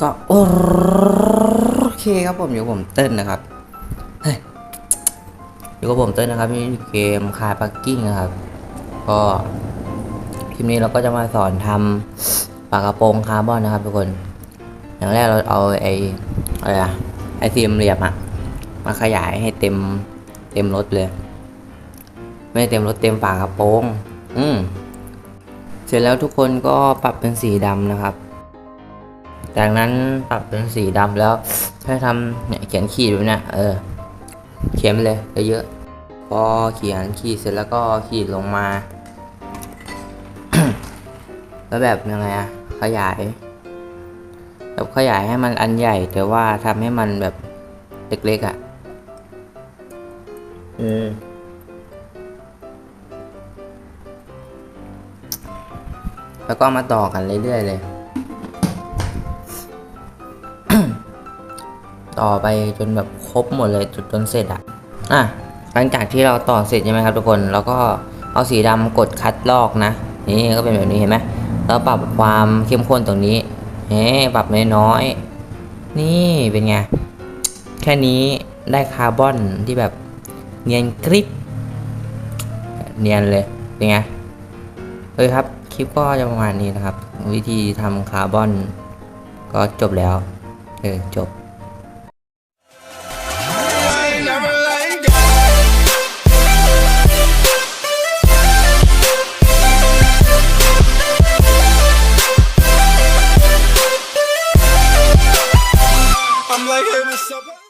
ก็โอเคครับผมอยู่ผมเต้นนะครับเฮ้ยอยู่กับผมเต้นนะครับที่เกมคาร์ปักกิ้งนะครับ ก็คลิปนี้เราก็จะมาสอนทำปากกระโปรงคาร์บอนนะครับทุกคน อย่างแรกเราเอาไอ้อะไรอะไอซีมเหลี่ยมอะมาขยายให้เต็มเต็มรถเลย ไม่เต็มรถเต็มฝากระโปรง อืมเสร็จแล้วทุกคนก็ปรับเป็นสีดำนะครับ จากนั้นปรับเป็นสีดำแล้วให้ทำเนี่ยเขียนขีดแบบเนี้ยเออ เขียนไปเลยเยอะๆพอเขียนขีดเสร็จแล้วก็ขีดลงมา แล้วแบบยังไงอะขยาย แบบขยายให้มันอันใหญ่ แต่ว่าทำให้มันแบบเล็กๆอะ่ะ อืมแล้วก็มาต่อกันเรื่อยๆเลย ต่อไปจนแบบครบหมดเลยจนจนเสร็จอะอะหลังจากที่เราต่อเสร็จใช่ไหมครับทุกคนแล้วก็เอาสีดำกดคัดลอกนะนี่ก็เป็นแบบนี้เห็นไหมแล้วปรับความเข้มข้นตรงนี้เฮ้ปรับน้อยๆนี่เป็นไงแค่นี้ได้คาร์บอนที่แบบเนียนกริบเนียนเลยเป็นไงเฮ้ยครับคลิปก็จะประมาณนี้นะครับ วิธีทำคาร์บอนก็จบแล้ว เออจบ myself.